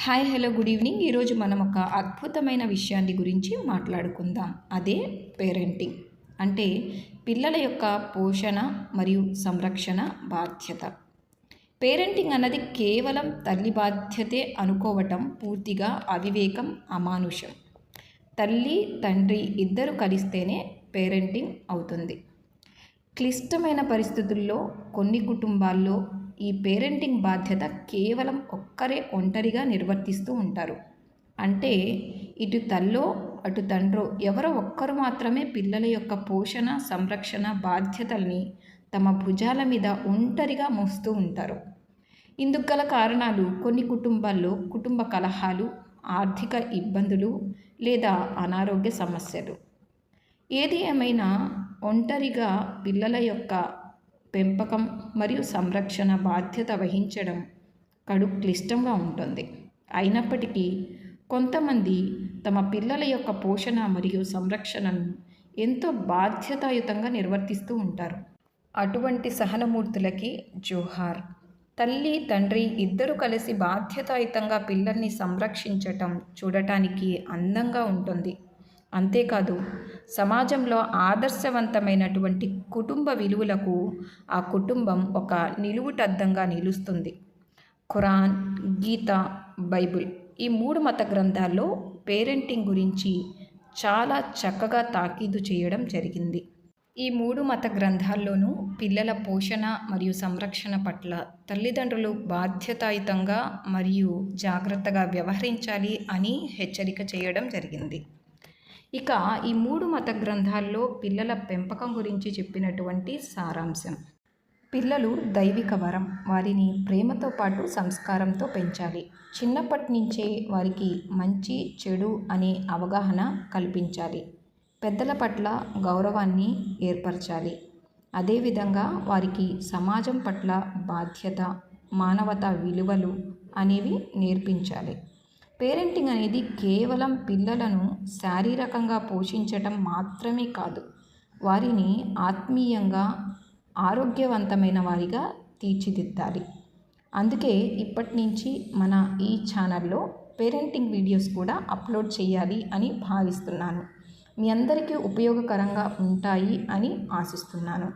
Hi hello good evening. ఈరోజు మనం ఒక అద్భుతమైన విషయాన్ని గురించి మాట్లాడుకుందాం. అదే పేరెంటింగ్. అంటే పిల్లల యొక్క పోషణ మరియు సంరక్షణ బాధ్యత. పేరెంటింగ్ అన్నది కేవలం తల్లి బాధ్యతే అనుకోవటం పూర్తిగా అవివేకం అమానుషం. తల్లి తండ్రి ఇద్దరు కలిస్తేనే పేరెంటింగ్ అవుతుంది. క్లిష్టమైన పరిస్థితుల్లో కొన్ని కుటుంబాల్లో ఈ పేరెంటింగ్ బాధ్యత కేవలం ఒక్కరే ఒంటరిగా నిర్వర్తిస్తూ ఉంటారు. అంటే ఇటు తల్లో అటు తండ్రో ఎవరో ఒక్కరు మాత్రమే పిల్లల యొక్క పోషణ సంరక్షణ బాధ్యతల్ని తమ భుజాల మీద ఒంటరిగా మోస్తూ ఉంటారు. ఇందుకు గల కారణాలు కొన్ని కుటుంబాల్లో కుటుంబ కలహాలు ఆర్థిక ఇబ్బందులు లేదా అనారోగ్య సమస్యలు. ఏది ఏమైనా ఒంటరిగా పిల్లల యొక్క పెంపకం మరియు సంరక్షణ బాధ్యత వహించడం కడు క్లిష్టంగా ఉంటుంది. అయినప్పటికీ కొంతమంది తమ పిల్లల యొక్క పోషణ మరియు సంరక్షణను ఎంతో బాధ్యతాయుతంగా నిర్వర్తిస్తూ ఉంటారు. అటువంటి సహనమూర్తులకి జోహార్ తల్లి తండ్రి ఇద్దరు కలిసి బాధ్యతాయుతంగా పిల్లల్ని సంరక్షించటం చూడటానికి అందంగా ఉంటుంది. అంతేకాదు సమాజంలో ఆదర్శవంతమైనటువంటి కుటుంబ విలువలకు ఆ కుటుంబం ఒక నిలువుటద్దంగా నిలుస్తుంది. ఖురాన్ గీత బైబిల్ ఈ మూడు మత గ్రంథాల్లో పేరెంటింగ్ గురించి చాలా చక్కగా తాకీదు చేయడం జరిగింది. ఈ మూడు మత గ్రంథాల్లోనూ పిల్లల పోషణ మరియు సంరక్షణ పట్ల తల్లిదండ్రులు బాధ్యతాయుతంగా మరియు జాగ్రత్తగా వ్యవహరించాలి అని హెచ్చరిక చేయడం జరిగింది. ఇక ఈ మూడు మత గ్రంథాల్లో పిల్లల పెంపకం గురించి చెప్పినటువంటి సారాంశం. పిల్లలు దైవిక వరం వారిని ప్రేమతో పాటు సంస్కారంతో పెంచాలి. చిన్నప్పటి నుంచే వారికి మంచి చెడు అనే అవగాహన కల్పించాలి. పెద్దల పట్ల గౌరవాన్ని ఏర్పరచాలి. అదేవిధంగా వారికి సమాజం పట్ల బాధ్యత మానవత విలువలు అనేవి నేర్పించాలి. పేరెంటింగ్ అనేది కేవలం పిల్లలను శారీరకంగా పోషించటం మాత్రమే కాదు వారిని ఆత్మీయంగా ఆరోగ్యవంతమైన వారిగా తీర్చిదిద్దాలి. అందుకే ఇప్పటి నుంచి మన ఈ ఛానల్లో పేరెంటింగ్ వీడియోస్ కూడా అప్లోడ్ చేయాలి అని భావిస్తున్నాను. మీ అందరికీ ఉపయోగకరంగా ఉంటాయి అని ఆశిస్తున్నాను.